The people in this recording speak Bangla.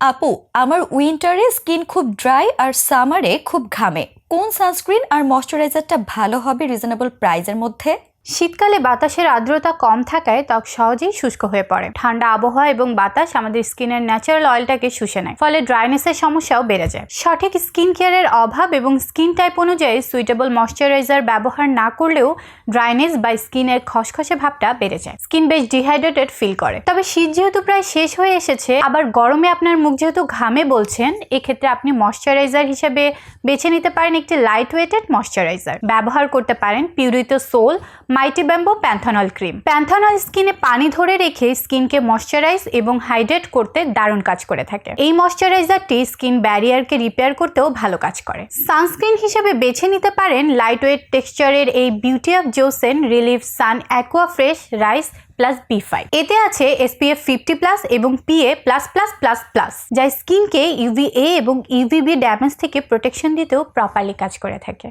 আপু, আমার উইন্টারে স্কিন খুব ড্রাই আর সামারে খুব ঘামে। কোন সানস্ক্রিন আর ময়শ্চারাইজারটা ভালো হবে রিজনেবল প্রাইজের মধ্যে? শীতকালে বাতাসের আর্দ্রতা কম থাকায় ত্বক সহজেই শুষ্ক হয়ে পড়ে। ঠান্ডা আবহাওয়া এবং বাতাস আমাদের স্কিনের ন্যাচারাল অয়েলটাকে শুষে নেয়, ফলে ড্রাইনেসের সমস্যাও বেড়ে যায়। সঠিক স্কিন কেয়ারের অভাব এবং স্কিন টাইপ অনুযায়ী সুইটেবল ময়শ্চারাইজার ব্যবহার না করলেও ড্রাইনেস বা স্কিনের খসখসে ভাবটা বেড়ে যায়। স্কিন বেশ ডিহাইড্রেটেড ফিল করে। তবে শীত যেহেতু প্রায় শেষ হয়ে এসেছে, আবার গরমে আপনার মুখ যেহেতু ঘামে বলছেন, এক্ষেত্রে আপনি ময়শ্চারাইজার হিসেবে বেছে নিতে পারেন একটি লাইট ওয়েটেড ময়শ্চারাইজার ব্যবহার করতে পারেন Purito Seoul Mighty Bamboo Panthenol cream. Panthenol স্কিনে পানি ধরে রেখে স্কিনকে ময়শ্চারাইজ এবং হাইড্রেট করতে দারুণ কাজ করে থাকে। এই ময়শ্চারাইজারটি স্কিন ব্যারিয়ারকে রিপেয়ার করতেও ভালো কাজ করে। সানস্ক্রিন হিসেবে বেছে নিতে পারেন লাইট ওয়েট টেক্সচারের এই Beauty of Joseon Relief Sun Aqua Fresh Rice plus B five এতে আছে এসপিএফ ফিফটি প্লাস এবং PA plus plus plus plus যা স্কিনকে ইউভিএ এবং ইউভিবি ড্যামেজ থেকে প্রোটেকশন দিতেও প্রপারলি কাজ করে থাকে।